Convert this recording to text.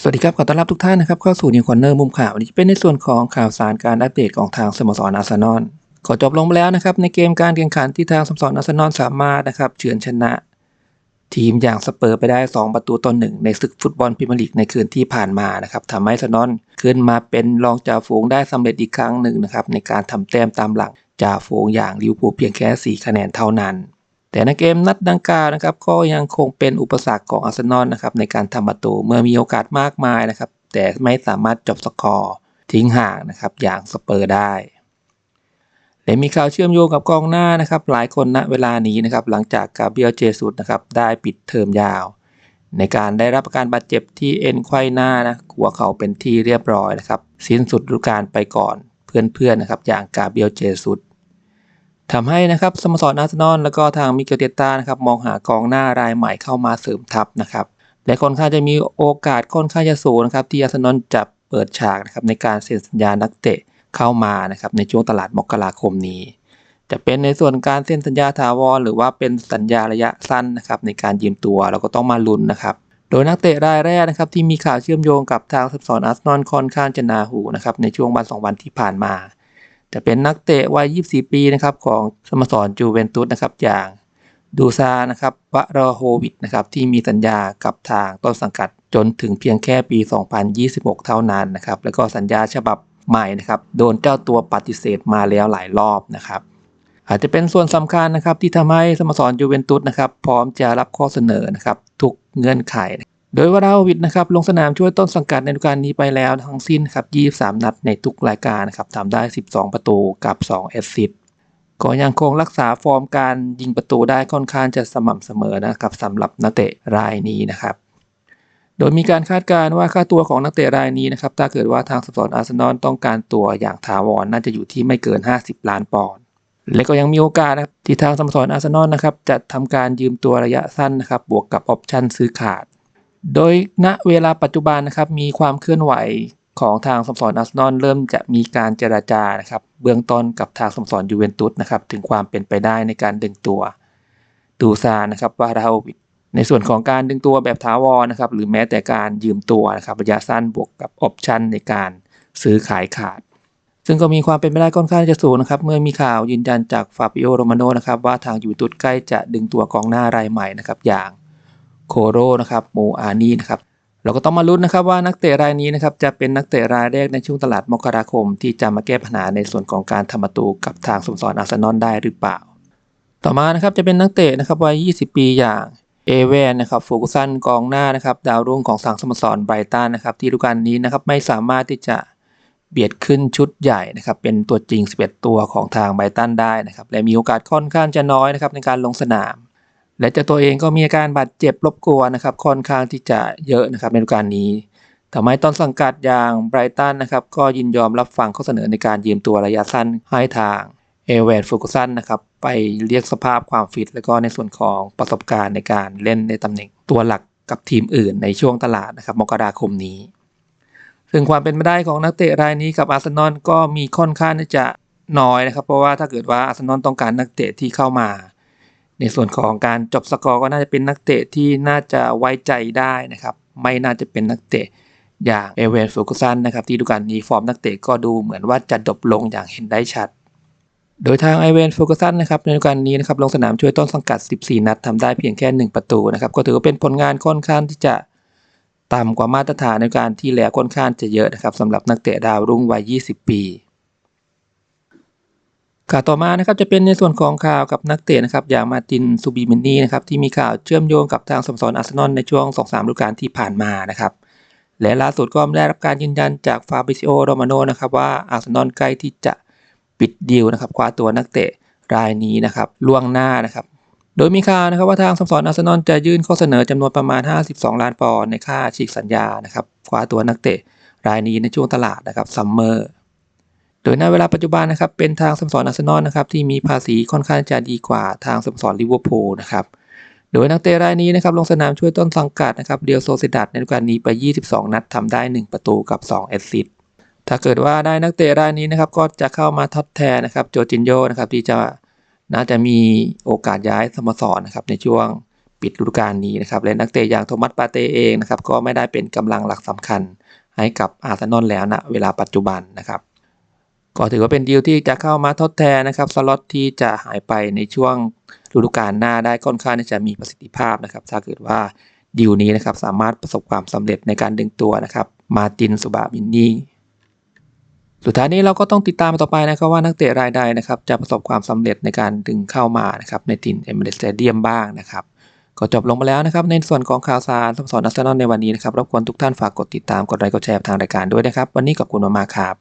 สวัสดีครับ ขอต้อนรับทุกท่านนะครับเข้าสู่นิวคอนเนอร์มุมข่าววันนี้เป็นในส่วนของข่าวสารการอัปเดตของทางสโมสรอาร์เซนอลขอจบลงไปแล้วนะครับในเกมการแข่งขันที่ทางสโมสรอาร์เซนอลสามารถนะครับเฉือนชนะ ทีมอย่างสเปอร์ไปได้ 2 ประตูต่อหนึ่งในศึกฟุตบอลพรีเมียร์ลีกในคืนที่ผ่านมานะครับทำให้อาร์เซนอลขึ้นมาเป็นรองจ่าฝูงได้สำเร็จอีกครั้งหนึ่งนะครับในการทำแต้มตามหลังจ่าฝูงอย่างลิเวอร์พูลเพียงแค่4คะแนนเท่านั้น แต่ในเกมนัดดังกล่าวนะครับ ก็ยังคงเป็นอุปสรรคของอาร์เซนอลนะครับในการทำประตูเมื่อมีโอกาสมากมายนะครับ แต่ไม่สามารถจบสกอร์ทิ้งห่างนะครับอย่างสเปอร์ได้และมีข่าวเชื่อมโยงกับกองหน้านะครับ หลายคนณเวลานี้นะครับ หลังจากกาเบรียลเจสุสนะครับได้ปิดเทอมยาว ในการได้รับการบาดเจ็บที่เอ็นไขว้หน้านะหัวเข่าเป็นที่เรียบร้อยนะครับ สิ้นสุดฤดูกาลไปก่อนเพื่อนๆนะครับ อย่างกาเบรียลเจสุส ทำให้นะครับสโมสรอาร์เซนอลแล้วก็ทางมิเกลเตต้านะครับมองหากองหน้ารายใหม่เข้ามาเสริมทัพนะครับและค่อนข้างจะมีโอกาสค่อนข้างจะสูงนะครับที่อาร์เซนอลจะเปิดฉากนะครับในการเซ็นสัญญานักเตะเข้ามานะครับในช่วงตลาดมกราคมนี้ จะเป็นในส่วนการเซ็นสัญญาถาวรหรือว่าเป็นสัญญาระยะสั้นนะครับในการยืมตัวเราก็ต้องมาลุ้นนะครับโดยนักเตะรายแรกนะครับที่มีข่าวเชื่อมโยงกับทางสโมสรอาร์เซนอลค่อนข้างจะนาหูนะครับในช่วงวันสองวันที่ผ่านมา จะเป็นนักเตะวัย 24 ปีนะครับของสโมสรจูเวนตุสนะครับอย่างดูซานะครับวะรโฮวิดนะครับที่มีสัญญากับทางต้นสังกัดจนถึงเพียงแค่ปี 2026 เท่านั้นนะครับแล้วก็สัญญาฉบับใหม่นะครับโดนเจ้าตัวปฏิเสธมาแล้วหลายรอบนะครับอาจจะเป็นส่วนสำคัญนะครับที่ทำให้สโมสรยูเวนตุสนะครับพร้อมจะรับข้อเสนอนะครับทุกเงื่อนไข โดยวาราวิดนะครับลงสนามช่วยต้นสังกัดในฤดูกาลนี้ไปแล้วทั้งสิ้นครับ23 นัดในทุกรายการนะครับทำได้ 12 ประตูกับ 2 แอสซิสต์ก็ยังคงรักษาฟอร์มการยิงประตูได้ค่อนข้างจะสม่ำเสมอนะครับสำหรับนักเตะรายนี้นะครับ โดยมีการคาดการณ์ว่าค่าตัวของนักเตะรายนี้นะครับถ้าเกิดว่าทางสโมสรอาร์เซนอลต้องการตัวอย่างถาวรน่าจะอยู่ที่ไม่เกิน 50 ล้านปอนด์และก็ยังมีโอกาสนะครับที่ทางสโมสรอาร์เซนอลนะครับจะทำการยืมตัวระยะสั้นนะครับบวกกับออปชั่นซื้อขาด โดยณเวลาปัจจุบันนะครับมีความเคลื่อนไหวของทางสโมสรอาร์เซนอลเริ่มจะมีการเจราจานะครับเบื้องต้นกับทางสโมสรยูเวนตุสนะครับถึงความเป็นไปได้ในการดึงตัวดูซานะครับวาราโฮวิดในส่วนของการดึงตัวแบบถาวรนะครับหรือแม้แต่การยืมตัวนะครับระยะสั้นบวกกับออปชันในการซื้อขายขาด ซึ่งก็มีความเป็นไปได้ค่อนข้างจะสูงนะครับเมื่อมีข่าวยืนยันจากฟาบิโอโรมาโนนะครับว่าทางยูเวนตุสใกล้จะดึงตัวกองหน้ารายใหม่นะครับอย่าง โคโรนะครับโมอานีนะครับเราก็ต้องมาลุ้นนะครับว่านักเตะรายนี้นะครับจะเป็นนักเตะรายแรกในช่วงตลาดมกราคม ที่จะมาแก้ปัญหาในส่วนของการทำประตูกับทางสโมสรอาร์เซนอลได้หรือเปล่า ต่อมานะครับจะเป็นนักเตะนะครับวัย 20 ปีอย่างเอเวนนะครับฟูกุสันกองหน้านะครับดาวรุ่งของสังสโมสรไบรตันนะครับที่ฤดูกาลนี้นะครับไม่สามารถที่จะเบียดขึ้นชุดใหญ่นะครับเป็นตัวจริง 11 ตัวของทางไบรตันได้นะครับและมีโอกาสค่อนข้างจะน้อยนะครับในการลงสนาม และเจ้าตัวเองก็มีอาการบาดเจ็บรบกวนนะครับค่อนข้างที่จะเยอะนะครับในฤดูกาลนี้ทำให้ต้นสังกัดอย่างไบรตันนะครับก็ยินยอมรับฟังข้อเสนอในการยืมตัวระยะสั้นให้ทางเอเวนฟูกุสันนะครับไปเรียกสภาพความฟิต แล้วก็ในส่วนของประสบการณ์ในการเล่นในตำแหน่งตัวหลักกับทีมอื่นในช่วงตลาดนะครับมกราคมนี้ซึ่งความเป็นไปได้ของนักเตะรายนี้กับอาร์เซนอลก็มีค่อนข้างที่จะน้อยนะครับ เพราะว่าถ้าเกิดว่าอาร์เซนอลต้องการนักเตะที่เข้ามา ในส่วนของการจบสกอร์ก็น่าจะเป็นนักเตะที่น่าจะไว้ใจได้นะครับ ไม่น่าจะเป็นนักเตะอย่างเอเวนฟูกุสันนะครับที่ดูการนี้ฟอร์มนักเตะก็ดูเหมือนว่าจะดบลงอย่างเห็นได้ชัด โดยทางไอเวนฟูกุสันนะครับในฤดูกาลนี้นะครับลงสนามช่วยต้นสังกัด 14 นัดทำได้เพียงแค่ 1 ประตูนะครับก็ถือว่าเป็นผลงานค่อนข้างที่จะต่ำกว่ามาตรฐานในการที่แล้วค่อนข้างจะเยอะนะครับสำหรับนักเตะดาวรุ่งวัย 20 ปี ข่าวต่อมานะครับจะเป็นในส่วนของข่าวกับนักเตะนะครับอย่างมาตินซูบิมินนีนะครับที่มีข่าวเชื่อมโยงกับทางสโมสรอาร์เซนอลในช่วง 2-3ฤดูกาลที่ผ่านมานะครับและล่าสุดก็ได้รับการยืนยันจากฟาบิซิโอโรมาโนนะครับว่าอาร์เซนอลใกล้ที่จะปิดดีลนะครับคว้าตัวนักเตะรายนี้นะครับล่วงหน้านะครับโดยมีข่าวนะครับว่าทางสโมสรอาร์เซนอลจะยื่นข้อเสนอจำนวนประมาณ 52 ล้านปอนด์ในค่าฉีกสัญญานะครับคว้าตัวนักเตะรายนี้ในช่วงตลาดนะครับซัมเมอร์ ดยในเวลาปัจจุบันนะครับเป็นทางสโมสรอาร์เซนอลนะครับที่มีภาษีค่อนข้างจะดีกว่าทางสโมสรลิเวอร์พูลนะครับโดยนักเตะรายนี้นะครับลงสนามช่วยต้นสังกัดนะครับเดียวโซเซดัดในฤดูกาลนี้ไป 22 นัดทำได้ 1 ประตูกับ 2 แอสซิสต์ถ้าเกิดว่าได้นักเตะรายนี้นะครับก็จะเข้ามาทดแทนนะครับโจจินโยนะครับที่จะน่าจะมีโอกาสย้ายสโมสรนะครับในช่วงปิดฤดูกาลนี้นะครับและนักเตะอย่างโทมัสปาเต้เองนะครับก็ไม่ได้เป็นกำลังหลักสำคัญให้กับอาร์เซนอลแล้วณเวลาปัจจุบันนะครับ ก็ถือว่าเป็นดีลที่จะเข้ามาทดแทนนะครับสล็อตที่จะหายไปในช่วงฤดูกาลหน้าได้ค่อนข้างที่จะมีประสิทธิภาพนะครับ ถ้าเกิดว่าดีลนี้นะครับสามารถประสบความสำเร็จในการดึงตัวนะครับ มาตินสุบาบินนี่สุดท้ายนี้เราก็ต้องติดตามต่อไปนะครับว่านักเตะรายใดนะครับจะประสบความสำเร็จในการดึงเข้ามานะครับในทีมเอเมเรสเตเดียมบ้างนะครับก็จบลงมาแล้วนะครับ ในส่วนของข่าวสารสโมสรอาร์เซนอลในวันนี้นะครับรบกวนทุกท่านฝากกดติดตามกดไลค์กดแชร์ทางรายการด้วยนะครับ วันนี้ขอบคุณมากๆครับ